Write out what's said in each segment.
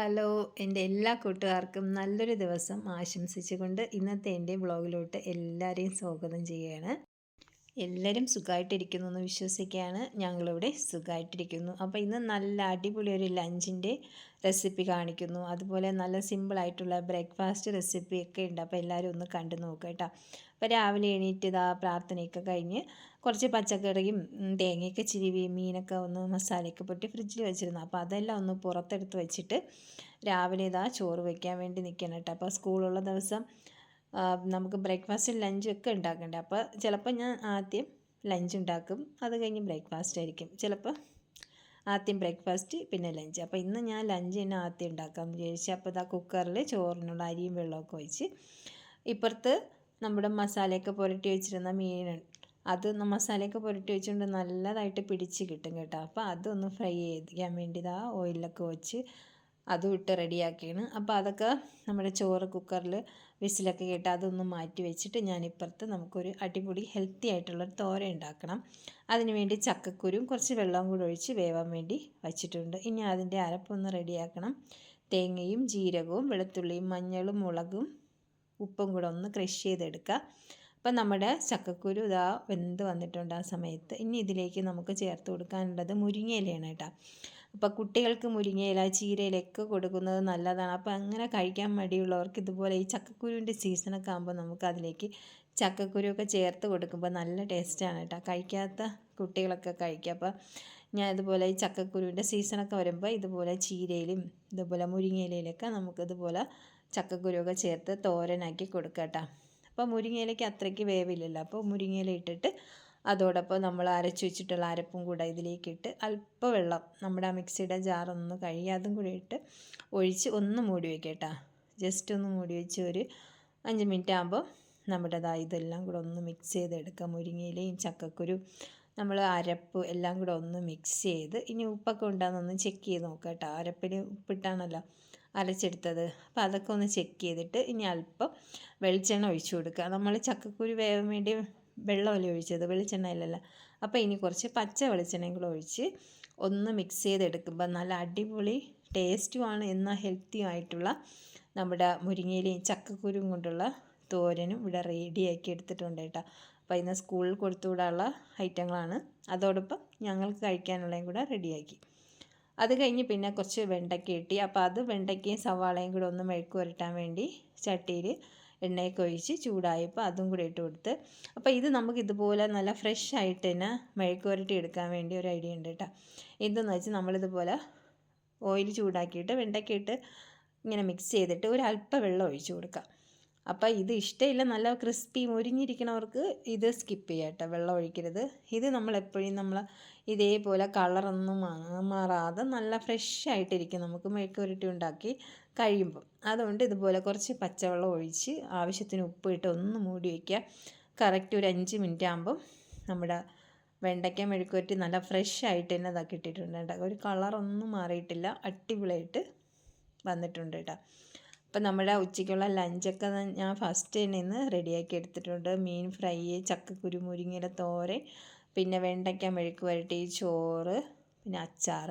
Hello എന്റെ എല്ലാ കൂട്ടുകാർക്കും നല്ലൊരു ദിവസം ആശംസിച്ചുകൊണ്ട് ഇന്നത്തെ എന്റെ വ്ളോഗിലോട്ട് എല്ലാവരെയും സ്വാഗതം ചെയ്യുകയാണ്. എല്ലാവരും സുഖമായിട്ടിരിക്കുന്നു എന്ന് വിശ്വസിക്കുകയാണ്. ഞങ്ങളിവിടെ സുഖമായിട്ടിരിക്കുന്നു അപ്പോൾ ഇന്ന് നല്ല അടിപൊളി ഒരു ലഞ്ചിന്റെ റെസിപ്പി കാണിക്കുന്നു. അതുപോലെ നല്ല സിമ്പിളായിട്ടുള്ള ബ്രേക്ക്ഫാസ്റ്റ് റെസിപ്പിയൊക്കെ ഉണ്ട്. അപ്പോൾ എല്ലാവരും ഒന്ന് കണ്ടു നോക്കുക കേട്ടോ. അപ്പോൾ രാവിലെ എണീറ്റ് ഇതാ പ്രാർത്ഥനയൊക്കെ കഴിഞ്ഞ് കുറച്ച് പച്ചക്കറിയും തേങ്ങയൊക്കെ ചിരിവി മീനൊക്കെ ഒന്ന് മസാലയൊക്കെ പൊട്ടി ഫ്രിഡ്ജിൽ വെച്ചിരുന്നു. അപ്പോൾ അതെല്ലാം ഒന്ന് പുറത്തെടുത്ത് വെച്ചിട്ട് രാവിലെ ഇതാ ചോറ് വയ്ക്കാൻ വേണ്ടി നിൽക്കണം കേട്ടോ. അപ്പോൾ സ്കൂളുള്ള ദിവസം നമുക്ക് ബ്രേക്ക്ഫാസ്റ്റും ലഞ്ചും ഒക്കെ ഉണ്ടാക്കണ്ടേ? അപ്പോൾ ചിലപ്പോൾ ഞാൻ ആദ്യം ലഞ്ച് ഉണ്ടാക്കും. അത് കഴിഞ്ഞ് ബ്രേക്ക്ഫാസ്റ്റ് ആയിരിക്കും. ചിലപ്പോൾ ആദ്യം ബ്രേക്ക്ഫാസ്റ്റ് പിന്നെ ലഞ്ച്. അപ്പോൾ ഇന്ന് ഞാൻ ലഞ്ച് തന്നെ ആദ്യം ഉണ്ടാക്കാമെന്ന് വിചാരിച്ചു അപ്പോൾ ഇതാ കുക്കറിൽ ചോറിനുള്ള അരിയും വെള്ളമൊക്കെ ഒഴിച്ച് ഇപ്പുറത്ത് നമ്മുടെ മസാലയൊക്കെ പുരട്ടി വെച്ചിരുന്ന മീൻ അത് മസാലയൊക്കെ പുരട്ടി വെച്ചുകൊണ്ട് നല്ലതായിട്ട് പിടിച്ച് കിട്ടും കേട്ടോ. അപ്പോൾ അതൊന്ന് ഫ്രൈ ചെയ്യാൻ വേണ്ടി ഇതാ ഓയിലൊക്കെ വെച്ച് അതും ഇട്ട് റെഡിയാക്കിയാണ്. അപ്പോൾ അതൊക്കെ നമ്മുടെ ചോറ് കുക്കറിൽ വിസിലൊക്കെ കേട്ട് അതൊന്ന് മാറ്റി വെച്ചിട്ട് ഞാനിപ്പുറത്ത് നമുക്കൊരു അടിപൊളി ഹെൽത്തി ആയിട്ടുള്ളൊരു തോര ഉണ്ടാക്കണം. അതിന് വേണ്ടി ചക്കക്കുരും കുറച്ച് വെള്ളവും കൂടി ഒഴിച്ച് വേവാൻ വേണ്ടി വച്ചിട്ടുണ്ട്. ഇനി അതിന്റെ അരപ്പൊന്ന് റെഡിയാക്കണം. തേങ്ങയും ജീരകവും വെളുത്തുള്ളിയും മഞ്ഞളും മുളകും ഉപ്പും കൂടെ ഒന്ന് ക്രഷ് ചെയ്തെടുക്കുക. അപ്പം നമ്മുടെ ചക്കക്കുരു ഇതാ വെന്ത് വന്നിട്ടുണ്ട് ആ സമയത്ത്. ഇനി ഇതിലേക്ക് നമുക്ക് ചേർത്ത് കൊടുക്കാനുള്ളത് മുരിങ്ങയിലയാണ് കേട്ടോ. അപ്പോൾ കുട്ടികൾക്ക് മുരിങ്ങയില ചീരയിലൊക്കെ കൊടുക്കുന്നത് നല്ലതാണ്. അപ്പോൾ അങ്ങനെ കഴിക്കാൻ മടിയുള്ളവർക്ക് ഇതുപോലെ ഈ ചക്കക്കുരുവിന്റെ സീസണൊക്കെ ആകുമ്പോൾ നമുക്ക് അതിലേക്ക് ചക്കക്കുരുവൊക്കെ ചേർത്ത് കൊടുക്കുമ്പോൾ നല്ല ടേസ്റ്റാണ് കേട്ടോ. കഴിക്കാത്ത കുട്ടികളൊക്കെ കഴിക്കുക അപ്പോൾ ഞാൻ ഇതുപോലെ ഈ ചക്കക്കുരുവിന്റെ സീസണൊക്കെ വരുമ്പോൾ ഇതുപോലെ ചീരയിലും ഇതുപോലെ മുരിങ്ങയിലയിലൊക്കെ നമുക്കിതുപോലെ ചക്കക്കുരുവൊക്കെ ചേർത്ത് തോരനാക്കി കൊടുക്കാം കേട്ടോ. അപ്പോൾ മുരിങ്ങയിലേക്ക് അത്രയ്ക്ക് വേവില്ലല്ലോ. അപ്പോൾ മുരിങ്ങയില ഇട്ടിട്ട് അതോടൊപ്പം നമ്മൾ അരച്ചു വെച്ചിട്ടുള്ള അരപ്പും കൂടെ ഇതിലേക്ക് ഇട്ട് അല്പം വെള്ളം നമ്മുടെ ആ മിക്സിയുടെ ജാറൊന്ന് കഴുകി അതും കൂടി ഇട്ട് ഒഴിച്ച് ഒന്ന് മൂടി വെക്കട്ടാ ജസ്റ്റ് ഒന്ന് മൂടി വെച്ച് ഒരു അഞ്ച് മിനിറ്റ് ആകുമ്പോൾ നമ്മുടെ ദാ ഇതെല്ലാം കൂടെ ഒന്ന് മിക്സ് ചെയ്തെടുക്കാം. മുരിങ്ങയിലയും ചക്കക്കുരു നമ്മൾ അരപ്പ് എല്ലാം കൂടെ ഒന്ന് മിക്സ് ചെയ്ത് ഇനി ഉപ്പൊക്കെ ഉണ്ടാകുന്നൊന്ന് ചെക്ക് ചെയ്ത് നോക്കാം കേട്ടോ അരപ്പിൽ ഉപ്പിട്ടാണല്ലോ. അരച്ചെടുത്തത്. അപ്പോൾ അതൊക്കെ ഒന്ന് ചെക്ക് ചെയ്തിട്ട് ഇനി അല്പം വെളിച്ചെണ്ണ ഒഴിച്ചു കൊടുക്കുക. നമ്മൾ ചക്കക്കുരു വേവാൻ വേണ്ടി വെള്ളമല്ലേ ഒഴിച്ചത്? വെളിച്ചെണ്ണയിലല്ല അപ്പോൾ ഇനി കുറച്ച് പച്ച വെളിച്ചെണ്ണയും കൂടെ ഒഴിച്ച് ഒന്ന് മിക്സ് ചെയ്തെടുക്കുമ്പോൾ നല്ല അടിപൊളി ടേസ്റ്റുമാണ് എന്നാൽ ഹെൽത്തിയും ആയിട്ടുള്ള നമ്മുടെ മുരിങ്ങയിലയും ചക്കക്കുരും കൊണ്ടുള്ള തോരനും ഇവിടെ റെഡിയാക്കി എടുത്തിട്ടുണ്ട് കേട്ടോ. അപ്പോൾ ഇന്ന് സ്കൂളിൽ കൊടുത്തുവിടാനുള്ള ഐറ്റങ്ങളാണ് അതോടൊപ്പം ഞങ്ങൾക്ക് കഴിക്കാനുള്ളതും കൂടെ റെഡിയാക്കി അത് കഴിഞ്ഞ് പിന്നെ കുറച്ച് വെണ്ടയ്ക്ക കിട്ടി അപ്പോൾ അത് വെണ്ടയ്ക്കയും സവാളയും കൂടെ ഒന്ന് മെഴുക്ക് പുരട്ടാൻ വേണ്ടി ചട്ടിയിൽ എണ്ണയൊക്കെ ഒഴിച്ച് ചൂടായപ്പോൾ അതും കൂടി ഇട്ട് കൊടുത്ത്. അപ്പോൾ ഇത് നമുക്ക് ഇതുപോലെ നല്ല ഫ്രഷ് ആയിട്ട് തന്നെ മെഴുക്ക് പുരട്ടി എടുക്കാൻ വേണ്ടി ഒരു ഐഡിയ ഉണ്ട് കേട്ടോ. എന്തെന്ന് വെച്ചാൽ നമ്മളിതുപോലെ ഓയിൽ ചൂടാക്കിയിട്ട് വെണ്ടയ്ക്ക ഇട്ട് ഇങ്ങനെ മിക്സ് ചെയ്തിട്ട് ഒരു അല്പം വെള്ളം ഒഴിച്ച് കൊടുക്കാം അപ്പോൾ ഇത് ഇഷ്ടമില്ല നല്ല ക്രിസ്പി മുരിഞ്ഞിരിക്കണവർക്ക് ഇത് സ്കിപ്പ് ചെയ്യാം കേട്ടോ വെള്ളം ഒഴിക്കരുത്. ഇത് നമ്മൾ എപ്പോഴും നമ്മൾ ഇതേപോലെ കളറൊന്നും മാറാതെ നല്ല ഫ്രഷ് ആയിട്ടിരിക്കും. നമുക്ക് മെഴുക്കുരുട്ടി ഉണ്ടാക്കി കഴിയുമ്പം. അതുകൊണ്ട് ഇതുപോലെ കുറച്ച് പച്ചവെള്ളം ഒഴിച്ച് ആവശ്യത്തിന് ഉപ്പ് ഇട്ട് ഒന്ന് മൂടി വയ്ക്കുക കറക്റ്റ് ഒരു അഞ്ച് മിനിറ്റ് ആകുമ്പം നമ്മുടെ വെണ്ടയ്ക്ക മെഴുക്കുവരട്ടി നല്ല ഫ്രഷ് ആയിട്ട് തന്നെ ഇതാക്കി ഇട്ടിട്ടുണ്ട് ഒരു കളറൊന്നും മാറിയിട്ടില്ല അടിപൊളിയായിട്ട് വന്നിട്ടുണ്ട് കേട്ടോ. അപ്പം നമ്മുടെ ഉച്ചയ്ക്കുള്ള ലഞ്ചൊക്കെ ഞാൻ ഫസ്റ്റ് തന്നെ ഇന്ന് റെഡിയാക്കി എടുത്തിട്ടുണ്ട്. മീൻ ഫ്രൈ ചക്കക്കുരു മുരിങ്ങയില തോരൻ പിന്നെ വെണ്ടയ്ക്ക മെഴുക്ക് വരട്ടി ചോറ് പിന്നെ അച്ചാർ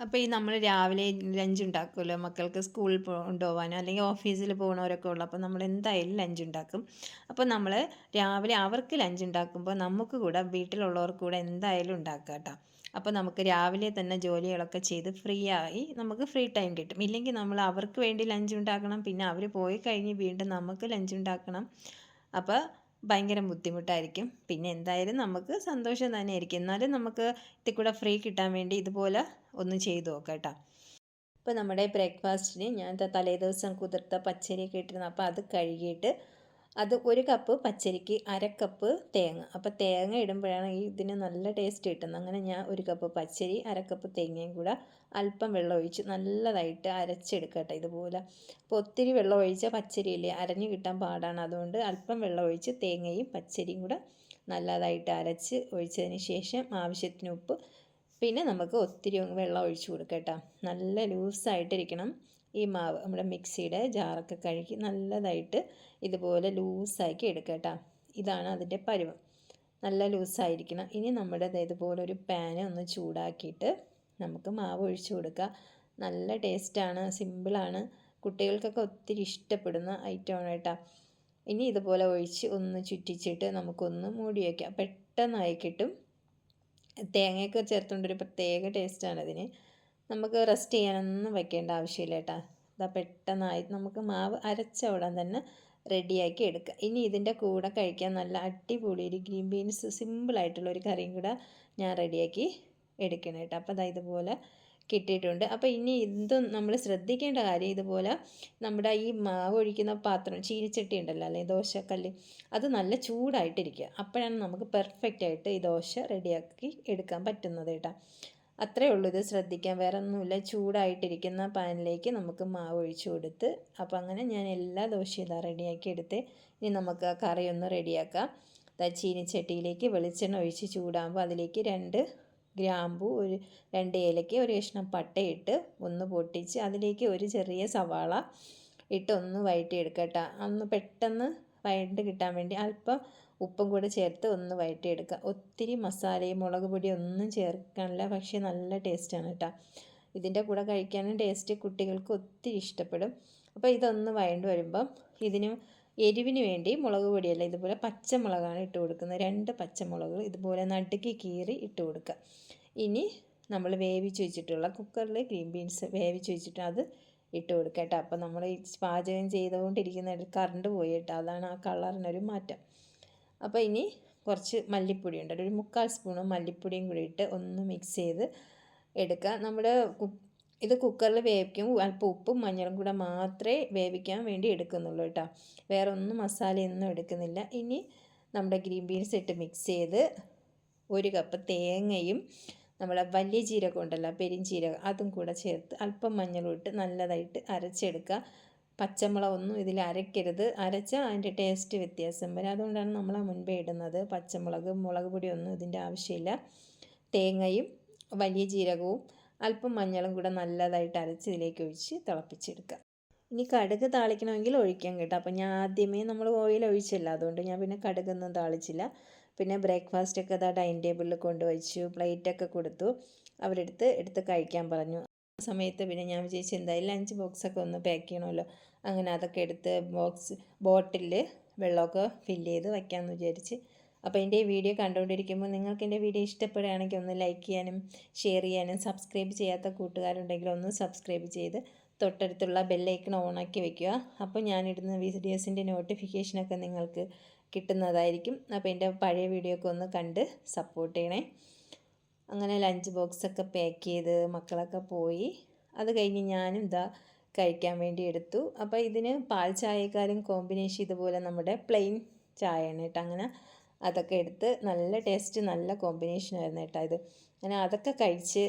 അപ്പോൾ ഈ നമ്മൾ രാവിലെ ലഞ്ച് ഉണ്ടാക്കുമല്ലോ? മക്കൾക്ക് സ്കൂളിൽ കൊണ്ടുപോകാനോ അല്ലെങ്കിൽ ഓഫീസിൽ പോകണവരൊക്കെ ഉള്ളു. അപ്പോൾ നമ്മൾ എന്തായാലും ലഞ്ച് ഉണ്ടാക്കും. അപ്പോൾ നമ്മൾ രാവിലെ അവർക്ക് ലഞ്ച് ഉണ്ടാക്കുമ്പോൾ നമുക്ക് കൂടെ വീട്ടിലുള്ളവർക്ക് കൂടെ എന്തായാലും ഉണ്ടാക്കാം കേട്ടോ. അപ്പോൾ നമുക്ക് രാവിലെ തന്നെ ജോലികളൊക്കെ ചെയ്ത് ഫ്രീ ആയി നമുക്ക് ഫ്രീ ടൈം കിട്ടും. ഇല്ലെങ്കിൽ നമ്മൾ അവർക്ക് വേണ്ടി ലഞ്ച് ഉണ്ടാക്കണം. പിന്നെ അവർ പോയി കഴിഞ്ഞ് വീണ്ടും നമുക്ക് ലഞ്ച് ഉണ്ടാക്കണം. അപ്പോൾ ഭയങ്കര ബുദ്ധിമുട്ടായിരിക്കും. പിന്നെ എന്തായാലും നമുക്ക് സന്തോഷം തന്നെ ആയിരിക്കും. എന്നാലും നമുക്ക് ഇതിൽ കൂടെ ഫ്രീ കിട്ടാൻ വേണ്ടി ഇതുപോലെ ഒന്ന് ചെയ്തു നോക്കാം കേട്ടോ ഇപ്പോൾ നമ്മുടെ ബ്രേക്ക്ഫാസ്റ്റിന് ഞാൻ തലേ ദിവസം കുതിർത്ത പച്ചരിയൊക്കെ ഇട്ടിരുന്നു. അപ്പോൾ അത് കഴുകിയിട്ട് അത് ഒരു കപ്പ് പച്ചരിക്ക് അര കപ്പ് തേങ്ങ. അപ്പോൾ തേങ്ങ ഇടുമ്പോഴാണ് ഈ ഇതിന് നല്ല ടേസ്റ്റ് കിട്ടുന്നത് അങ്ങനെ ഞാൻ ഒരു കപ്പ് പച്ചരി അര കപ്പ് തേങ്ങയും കൂടെ അല്പം വെള്ളം ഒഴിച്ച് നല്ലതായിട്ട് അരച്ചെടുക്കട്ടെ ഇതുപോലെ. അപ്പോൾ ഒത്തിരി വെള്ളം ഒഴിച്ചാൽ പച്ചരിയില്ലേ? അരഞ്ഞു കിട്ടാൻ പാടാണ്. അതുകൊണ്ട് അല്പം വെള്ളം ഒഴിച്ച് തേങ്ങയും പച്ചരിയും കൂടെ നല്ലതായിട്ട് അരച്ച് ഒഴിച്ചതിന് ശേഷം ആവശ്യത്തിന് ഉപ്പ്. പിന്നെ നമുക്ക് ഒത്തിരി വെള്ളം ഒഴിച്ച് കൊടുക്കട്ടോ. നല്ല ലൂസായിട്ടിരിക്കണം. ഈ മാവ് നമ്മുടെ മിക്സിയുടെ ജാറൊക്കെ കഴുകി നല്ലതായിട്ട് ഇതുപോലെ ലൂസാക്കി എടുക്കുക ഇതാണ് അതിന്റെ പരുവം. നല്ല ലൂസായിരിക്കണം. ഇനി നമ്മുടെ ഇതുപോലെ ഒരു പാന് ഒന്ന് ചൂടാക്കിയിട്ട് നമുക്ക് മാവ് ഒഴിച്ചു കൊടുക്കുക. നല്ല ടേസ്റ്റാണ് സിമ്പിളാണ്. കുട്ടികൾക്കൊക്കെ ഒത്തിരി ഇഷ്ടപ്പെടുന്ന ഐറ്റമാണ് കേട്ടോ. ഇനി ഇതുപോലെ ഒഴിച്ച് ഒന്ന് ചുറ്റിച്ചിട്ട് നമുക്കൊന്ന് മൂടി വയ്ക്കാം. പെട്ടെന്നായി കിട്ടും. തേങ്ങയൊക്കെ ചേർത്തുകൊണ്ടൊരു പ്രത്യേക ടേസ്റ്റാണ് അതിന്. നമുക്ക് റെസ്റ്റ് ചെയ്യാനൊന്നും വെക്കേണ്ട ആവശ്യമില്ല കേട്ടോ. ഇതാ പെട്ടെന്നായി നമുക്ക് മാവ് അരച്ച ഉടൻ തന്നെ റെഡിയാക്കി എടുക്കുക ഇനി ഇതിന്റെ കൂടെ കഴിക്കാൻ നല്ല അടിപൊളി ഒരു ഗ്രീൻ ബീൻസ് സിമ്പിളായിട്ടുള്ള ഒരു കറിയും കൂടെ ഞാൻ റെഡിയാക്കി എടുക്കണം കേട്ടോ. അപ്പോൾ അതാ ഇതുപോലെ കിട്ടിയിട്ടുണ്ട്. അപ്പോൾ ഇനി ഇതും നമ്മൾ ശ്രദ്ധിക്കേണ്ട കാര്യം ഇതുപോലെ നമ്മുടെ ഈ മാവ് ഒഴിക്കുന്ന പാത്രം ചീനിച്ചട്ടി ഉണ്ടല്ലോ അല്ലെ ദോശക്കല്ല് അത് നല്ല ചൂടായിട്ടിരിക്കുക. അപ്പോഴാണ് നമുക്ക് പെർഫെക്റ്റ് ആയിട്ട് ഈ ദോശ റെഡിയാക്കി എടുക്കാൻ പറ്റുന്നത് കേട്ടോ. അത്രേ ഉള്ളൂ ഇത് ശ്രദ്ധിക്കാൻ. വേറെ ഒന്നുമില്ല ചൂടായിട്ടിരിക്കുന്ന പാനിലേക്ക് നമുക്ക് മാവ് ഒഴിച്ചു കൊടുത്ത് അപ്പോൾ അങ്ങനെ ഞാൻ എല്ലാ ദോശയും ഇതാ റെഡിയാക്കി എടുത്ത് ഇനി നമുക്ക് ആ കറി ഒന്ന് റെഡിയാക്കാം. ചീനിച്ചട്ടിയിലേക്ക് വെളിച്ചെണ്ണ ഒഴിച്ച് ചൂടാകുമ്പോൾ അതിലേക്ക് രണ്ട് ഗ്രാമ്പു ഒരു രണ്ട് ഏലയ്ക്ക് ഒരു കഷ്ണം പട്ടയിട്ട് ഒന്ന് പൊട്ടിച്ച് അതിലേക്ക് ഒരു ചെറിയ സവാള ഇട്ട് ഒന്ന് വഴറ്റിയെടുക്കട്ടെ ഒന്ന് പെട്ടെന്ന് വഴണ്ട് കിട്ടാൻ വേണ്ടി അല്പം ഉപ്പും കൂടെ ചേർത്ത് ഒന്ന് വഴറ്റിയെടുക്കുക. ഒത്തിരി മസാലയും മുളക് പൊടി ഒന്നും ചേർക്കാനില്ല പക്ഷേ നല്ല ടേസ്റ്റാണ് കേട്ടോ. ഇതിന്റെ കൂടെ കഴിക്കാനും ടേസ്റ്റ് കുട്ടികൾക്ക് ഒത്തിരി ഇഷ്ടപ്പെടും. അപ്പോൾ ഇതൊന്ന് വഴണ്ട് വരുമ്പം ഇതിന് എരിവിന് വേണ്ടി മുളക് പൊടിയല്ല ഇതുപോലെ പച്ചമുളകാണ് ഇട്ട് കൊടുക്കുന്നത്. രണ്ട് പച്ചമുളക് ഇതുപോലെ നടുക്കി കീറി ഇട്ട് കൊടുക്കുക. ഇനി നമ്മൾ വേവിച്ച് വെച്ചിട്ടുള്ള കുക്കറിൽ ഗ്രീൻ ബീൻസ് വേവിച്ച് വെച്ചിട്ട് അത് ഇട്ട് കൊടുക്കുക കേട്ടോ. അപ്പോൾ നമ്മൾ പാചകം ചെയ്തുകൊണ്ടിരിക്കുന്ന കറണ്ട് പോയി കേട്ടോ. അതാണ് ആ കളറിനൊരു മാറ്റം. അപ്പോൾ ഇനി കുറച്ച് മല്ലിപ്പൊടി ഉണ്ട്. ഒരു മുക്കാൽ സ്പൂണ് മല്ലിപ്പൊടിയും കൂടി ഇട്ട് ഒന്ന് മിക്സ് ചെയ്ത് എടുക്കുക നമ്മുടെ ഇത് കുക്കറിൽ വേവിക്കും. അല്പം ഉപ്പും മഞ്ഞളും കൂടെ മാത്രമേ വേവിക്കാൻ വേണ്ടി എടുക്കുന്നുള്ളൂ കേട്ടോ. വേറെ ഒന്നും മസാലയൊന്നും എടുക്കുന്നില്ല. ഇനി നമ്മുടെ ഗ്രീൻ ബീൻസ് ഇട്ട് മിക്സ് ചെയ്ത് ഒരു കപ്പ് തേങ്ങയും നമ്മളെ വലിയ ജീരകം ഉണ്ടല്ലോ പെരിഞ്ചീരകം അതും കൂടെ ചേർത്ത് അല്പം മഞ്ഞളും ഇട്ട് നല്ലതായിട്ട് അരച്ചെടുക്കുക പച്ചമുളകൊന്നും ഇതിൽ അരയ്ക്കരുത്. അരച്ചാൽ അതിന്റെ ടേസ്റ്റ് വ്യത്യാസം വരും. അതുകൊണ്ടാണ് നമ്മൾ മുൻപേ ഇടുന്നത്. പച്ചമുളക് മുളക് പൊടിയൊന്നും ഇതിന്റെ ആവശ്യമില്ല. തേങ്ങയും വലിയ ജീരകവും അല്പം മഞ്ഞളും കൂടെ നല്ലതായിട്ട് അരച്ച് ഇതിലേക്ക് ഒഴിച്ച് തിളപ്പിച്ചെടുക്കുക. ഇനി കടുക് താളിക്കണമെങ്കിൽ ഒഴിക്കാൻ കേട്ടോ. അപ്പോൾ ഞാൻ ആദ്യമേ നമ്മൾ ഓയിൽ ഒഴിച്ചില്ല. അതുകൊണ്ട് ഞാൻ പിന്നെ കടുകൊന്നും താളിച്ചില്ല. പിന്നെ ബ്രേക്ക്ഫാസ്റ്റൊക്കെ അതാ ഡൈനിങ് ടേബിളിൽ കൊണ്ടുവച്ചു പ്ലേറ്റൊക്കെ കൊടുത്തു. അവരെടുത്ത് എടുത്ത് കഴിക്കാൻ പറഞ്ഞു. സമയത്ത് പിന്നെ ഞാൻ വിചാരിച്ചു എന്തായാലും ലഞ്ച് ബോക്സൊക്കെ ഒന്ന് പാക്ക് ചെയ്യണമല്ലോ. അങ്ങനെ അതൊക്കെ എടുത്ത് ബോക്സ് ബോട്ടിൽ വെള്ളമൊക്കെ ഫില്ല് ചെയ്ത് വയ്ക്കാമെന്ന് വിചാരിച്ച്. അപ്പോൾ എന്റെ ഈ വീഡിയോ കണ്ടുകൊണ്ടിരിക്കുമ്പോൾ നിങ്ങൾക്ക് എന്റെ വീഡിയോ ഇഷ്ടപ്പെടുകയാണെങ്കിൽ ഒന്ന് ലൈക്ക് ചെയ്യാനും ഷെയർ ചെയ്യാനും സബ്സ്ക്രൈബ് ചെയ്യാത്ത കൂട്ടുകാരുണ്ടെങ്കിൽ ഒന്ന് സബ്സ്ക്രൈബ് ചെയ്ത് തൊട്ടടുത്തുള്ള ബെല്ലൈക്കൺ ഓണാക്കി വെക്കുക. അപ്പോൾ ഞാനിടുന്ന വീഡിയോസിന്റെ നോട്ടിഫിക്കേഷനൊക്കെ നിങ്ങൾക്ക് കിട്ടുന്നതായിരിക്കും. അപ്പോൾ എന്റെ പഴയ വീഡിയോ ഒക്കെ ഒന്ന് കണ്ട് സപ്പോർട്ട് ചെയ്യണേ. അങ്ങനെ ലഞ്ച് ബോക്സൊക്കെ പാക്ക് ചെയ്ത് മക്കളൊക്കെ പോയി. അത് കഴിഞ്ഞ് ഞാനും ഇതാ കഴിക്കാൻ വേണ്ടി എടുത്തു. അപ്പോൾ ഇതിന് പാൽ ചായക്കാരും കോമ്പിനേഷൻ ഇതുപോലെ നമ്മുടെ പ്ലെയിൻ ചായയാണ് കേട്ടോ. അങ്ങനെ അതൊക്കെ എടുത്ത് നല്ല ടേസ്റ്റ് നല്ല കോമ്പിനേഷൻ ആയിരുന്നു കേട്ടോ ഇത്. അങ്ങനെ അതൊക്കെ കഴിച്ച്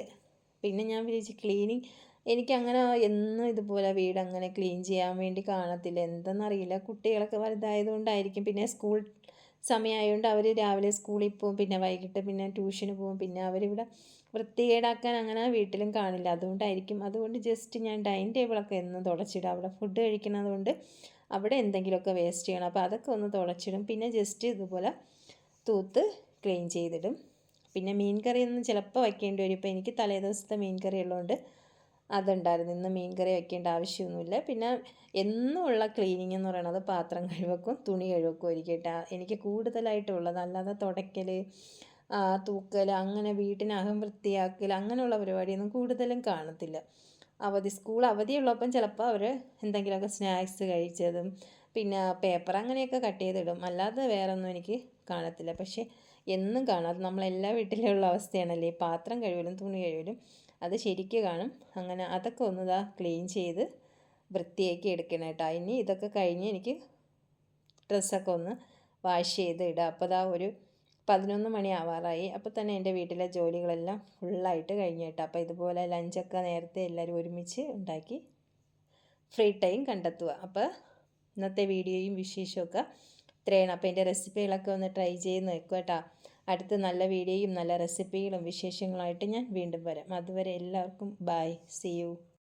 പിന്നെ ഞാൻ വിചാരിച്ചു ക്ലീനിങ് എനിക്കങ്ങനെ എന്നും ഇതുപോലെ വീട് അങ്ങനെ ക്ലീൻ ചെയ്യാൻ വേണ്ടി കാണത്തില്ല. എന്തെന്നറിയില്ല. കുട്ടികളൊക്കെ വലുതായതുകൊണ്ടായിരിക്കും. പിന്നെ സ്കൂൾ സമയമായതുകൊണ്ട് അവർ രാവിലെ സ്കൂളിൽ പോകും പിന്നെ വൈകിട്ട് പിന്നെ ട്യൂഷന് പോകും. പിന്നെ അവരിവിടെ വൃത്തികേടാക്കാൻ അങ്ങനെ വീട്ടിലും കാണില്ല. അതുകൊണ്ടായിരിക്കും. അതുകൊണ്ട് ജസ്റ്റ് ഞാൻ ഡൈനിങ് ടേബിളൊക്കെ എന്നും തുടച്ചിടും. അവിടെ ഫുഡ് കഴിക്കുന്നത് കൊണ്ട് അവിടെ എന്തെങ്കിലുമൊക്കെ വേസ്റ്റ് ചെയ്യണം. അപ്പോൾ അതൊക്കെ ഒന്ന് തുടച്ചിടും. പിന്നെ ജസ്റ്റ് ഇതുപോലെ തൂത്ത് ക്ലീൻ ചെയ്തിടും. പിന്നെ മീൻ കറിയൊന്നും ചിലപ്പോൾ വയ്ക്കേണ്ടി വരും. ഇപ്പോൾ എനിക്ക് തലേ ദിവസത്തെ മീൻ കറി ഉള്ളതുകൊണ്ട് അതുണ്ടായിരുന്നു. ഇന്ന് മീൻ കറി വയ്ക്കേണ്ട ആവശ്യമൊന്നുമില്ല. പിന്നെ എന്നുമുള്ള ക്ലീനിങ് എന്ന് പറയുന്നത് പാത്രം കഴുവക്കും തുണി കഴുവക്കും ആയിരിക്കും കേട്ടോ. എനിക്ക് കൂടുതലായിട്ടുള്ളത് അല്ലാതെ തുടയ്ക്കൽ തൂക്കൽ അങ്ങനെ വീട്ടിനകം വൃത്തിയാക്കൽ അങ്ങനെയുള്ള പരിപാടിയൊന്നും കൂടുതലും കാണത്തില്ല. അവധി സ്കൂൾ അവധിയുള്ളപ്പം ചിലപ്പോൾ അവർ എന്തെങ്കിലുമൊക്കെ സ്നാക്സ് കഴിച്ചതും പിന്നെ പേപ്പർ അങ്ങനെയൊക്കെ കട്ട് ചെയ്തിടും. അല്ലാതെ വേറെ ഒന്നും എനിക്ക് കാണത്തില്ല. പക്ഷേ എന്നും കാണാം. അത് നമ്മളെല്ലാ വീട്ടിലുള്ള അവസ്ഥയാണല്ലേ. പാത്രം കഴുകലും തുണി കഴുകലും അത് ശരിക്ക് കാണും. അങ്ങനെ അതൊക്കെ ഒന്ന് ഇതാ ക്ലീൻ ചെയ്ത് വൃത്തിയാക്കി എടുക്കണം കേട്ടോ. ഇനി ഇതൊക്കെ കഴിഞ്ഞ് എനിക്ക് ഡ്രസ്സൊക്കെ ഒന്ന് വാഷ് ചെയ്ത് ഇടുക അപ്പോൾ ഇതാ ഒരു പതിനൊന്ന് മണി ആവാറായി. അപ്പോൾ തന്നെ എന്റെ വീട്ടിലെ ജോലികളെല്ലാം ഫുള്ളായിട്ട് കഴിഞ്ഞു കേട്ടോ. അപ്പോൾ ഇതുപോലെ ലഞ്ചൊക്കെ നേരത്തെ എല്ലാവരും ഒരുമിച്ച് ഉണ്ടാക്കി ഫ്രീ ടൈം കണ്ടെത്തുക. അപ്പോൾ ഇന്നത്തെ വീഡിയോയും വിശേഷമൊക്കെ ഇത്രയാണ്. അപ്പോൾ എന്റെ റെസിപ്പികളൊക്കെ ഒന്ന് ട്രൈ ചെയ്ത് നോക്കുക കേട്ടോ. അടുത്ത നല്ല വീഡിയോയും നല്ല റെസിപ്പികളും വിശേഷങ്ങളുമായിട്ട് ഞാൻ വീണ്ടും വരാം. അതുവരെ എല്ലാവർക്കും ബൈ സി യു